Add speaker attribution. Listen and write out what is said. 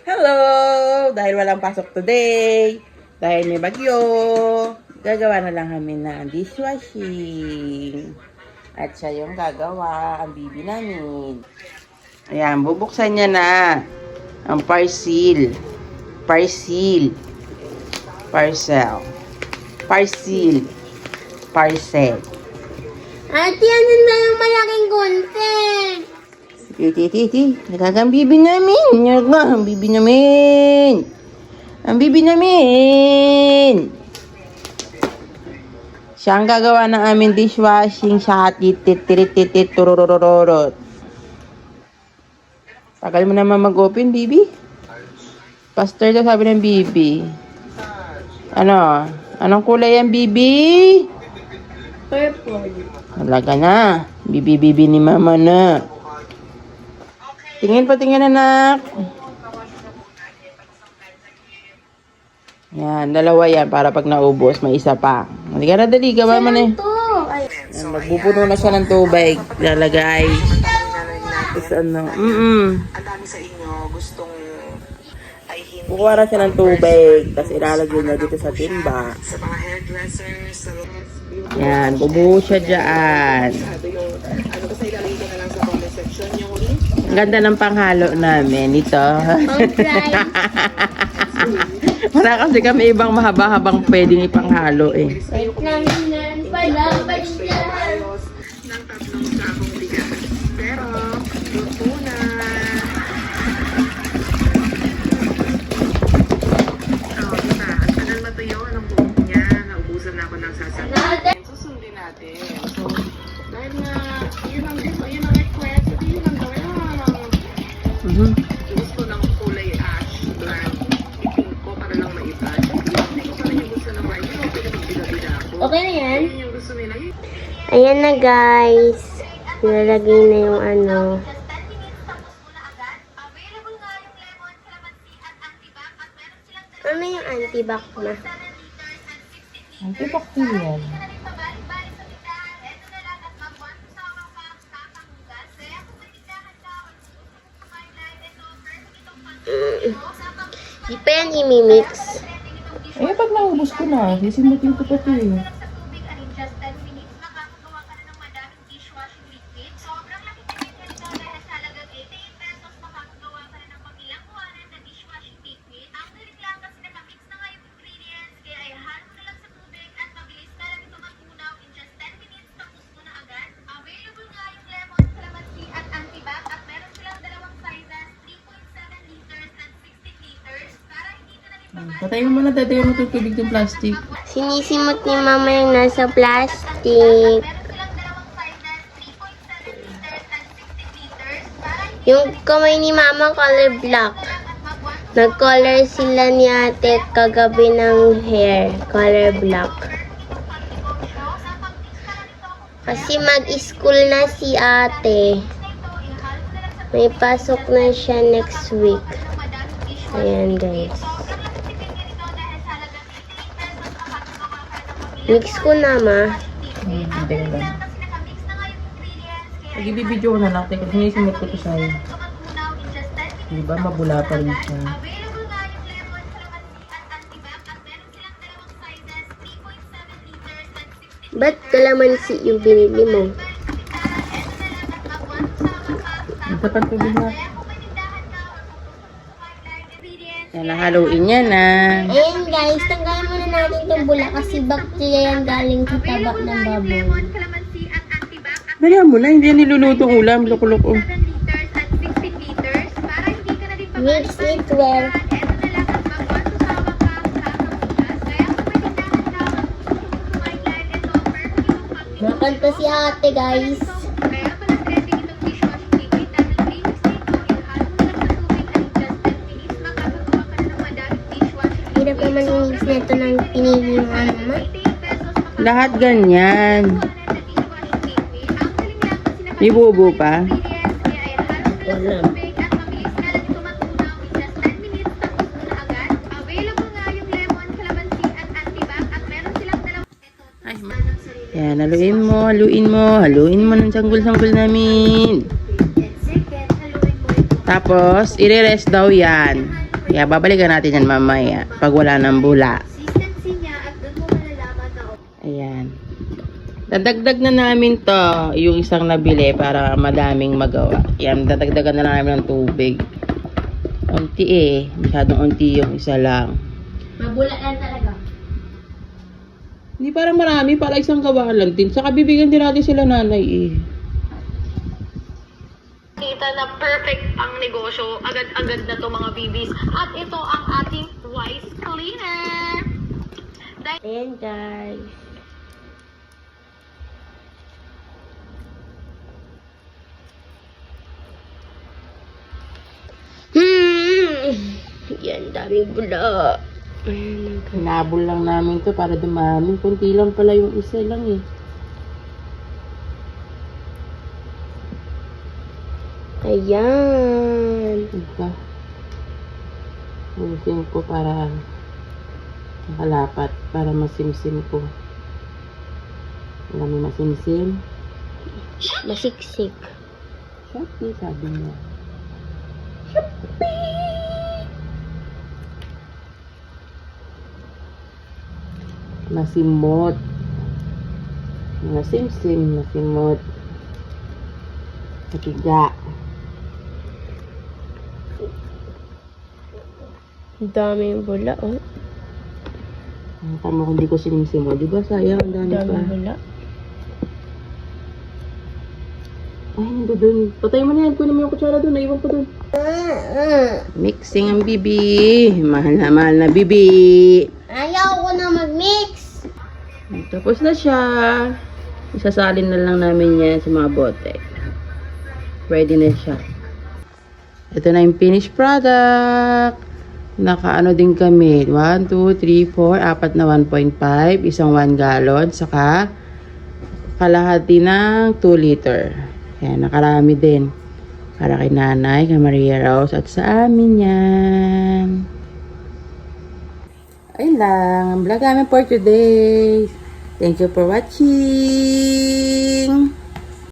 Speaker 1: Hello! Dahil walang pasok today, dahil may bagyo, gagawa na lang kami ng dishwashing. At siya yung gagawa, ang bibi namin. Ayan, bubuksan niya na ang parcel. Parcel. Parcel. Parcel. Parcel.
Speaker 2: Ate, ano na yung malaking content?
Speaker 1: Titi, titi. Nagkagang bibi namin. Yan nga, ang bibi namin. Ang bibi namin. Siya ang gagawa ng aming dishwashing. Siya titit, titit, titit, turururururut. Tagal mo naman mag-open, bibi. Pastor daw sabi ng bibi. Ano? Anong kulay ang bibi?
Speaker 2: Purple.
Speaker 1: Talaga na. Bibi-bibi ni mama na. Tingin pa, tingin anak. Yan, dalawa yan para pag naubos, may isa pa. Halika na, dali, gawa mo na eh. Magpupuno na siya ng tubig. Lalagay. Tapos ano, mm
Speaker 3: ang dami sa inyo gustong hindi
Speaker 1: Kukuha na siya ng tubig. Tapos ilalagay niya dito sa timba. Yan, bubuhos siya dyan.
Speaker 3: ano yung, ano basta ilalagay ko na lang sa comment section yung link.
Speaker 1: Ang ganda ng panghalo namin. Ito. Wala kasi kami ibang mahaba-habang pwedeng ipanghalo eh.
Speaker 3: Na. Na. Susundin natin. So, dahil nga, yun ang, yun ang
Speaker 1: Mhm.
Speaker 3: gusto ng kulay ash black. I-pink ko para lang maiba. Hindi ko pa rin yung gusto ng white. Pero pinag-bida-bida ako.
Speaker 2: Okay na yan?
Speaker 3: Yun yung gusto nila.
Speaker 2: Ayan na guys. Nilalagay na yung ano. Ano yung antibac na?
Speaker 1: Antibacterial.
Speaker 2: Di pa yan imimix.
Speaker 1: Eh, pag naubos ko na, sisimutin ko pa ito Patayin mo muna, tatayin mo itong tubig ng plastic.
Speaker 2: Sinisimot ni mama yung nasa plastic.
Speaker 4: Meron silang dalawang sizes, 3.7 liters and 16 liters para hindi
Speaker 2: Yung kamay ni mama color black.
Speaker 4: at mag-1
Speaker 2: Nag-color sila ni ate kagabi ng hair. Color black. Kasi mag-school na si ate. May pasok na siya next week. Ayan guys. Mix ko na ma.
Speaker 1: Hmm, hindi ko lang. Pag ibibidyo ko na lang, teka, sinisimot ko ito sa'yo. Diba, mabula pa rin siya.
Speaker 4: Available nga yung lemon, calamansi at antibac at meron silang dalawang sizes, 3.7 liters and 16
Speaker 2: Ba't kalamansi yung binili mo?
Speaker 1: Pa tubig na. Yan, nahaluin niya na.
Speaker 2: Ayan guys, tanggalin muna natin itong bula kasi bacteria yan galing sa taba ng baboy.
Speaker 4: calamansi at antibac at
Speaker 1: Dali mo na, hindi yan nilulutong ulam. Loko-loko.
Speaker 4: 7 liters at 16 liters para hindi nga yung lemon, calamansi at antibac at meron silang dalawang ito.
Speaker 1: Ay, Yan, haluin mo, haluin mo, haluin mo ng sanggol-sanggol namin.
Speaker 4: Mo
Speaker 1: Tapos, ire-rest daw yan. Kaya babalikan natin yan mamaya pag wala ng bula. Ayan. Dadagdag na namin to, yung isang nabili para madaming magawa. Yan, dadagdagan na namin ng tubig. Unti eh. Masyadong unti yung isa lang.
Speaker 2: Mabula lang talaga.
Speaker 1: Hindi parang marami, para isang gawa lang din. Saka bibigyan din natin sila nanay eh.
Speaker 5: Kita na perfect ang negosyo. Agad-agad na to mga bibis. At ito ang ating wise cleaner.
Speaker 2: Ayan guys. Hmm. Yan, dami bula. Ayan,
Speaker 1: Hinabol lang namin to para dumami. Kunti lang pala yung isa lang eh.
Speaker 2: Ayan.
Speaker 1: Ito. Usin ko para makalapat. Para masimsim ko. Alam mo masimsim?
Speaker 2: Masiksik.
Speaker 1: Shopee, sabi niya. Shopee! Masimot. Masimsim, masimot. Matiga.
Speaker 2: Ang daming bula, oh.
Speaker 1: Ang tama kung di ko sinimsim mo. Di ba sayang? Ang dami pa.
Speaker 2: Daming bula.
Speaker 1: Ay, nando dun. Patay mo na yan. Kunin mo yung kutsara dun. Naiwan ko dun. Mixing ang bibi. Mahal na mahal na bibi.
Speaker 2: Ayaw ko na mag-mix.
Speaker 1: Tapos na siya. Isasalin na lang namin yan sa mga bote. Ready na siya. Ito na yung finished product. Nakaano din kami. 1, 2, 3, 4, apat na 1.5, isang 1 gallon, saka kalahati ng 2 liter. Ayan, nakarami din. Para kay nanay, kay Maria Rose, at sa amin yan. Ayun lang, ang vlog namin for today. Thank you for watching.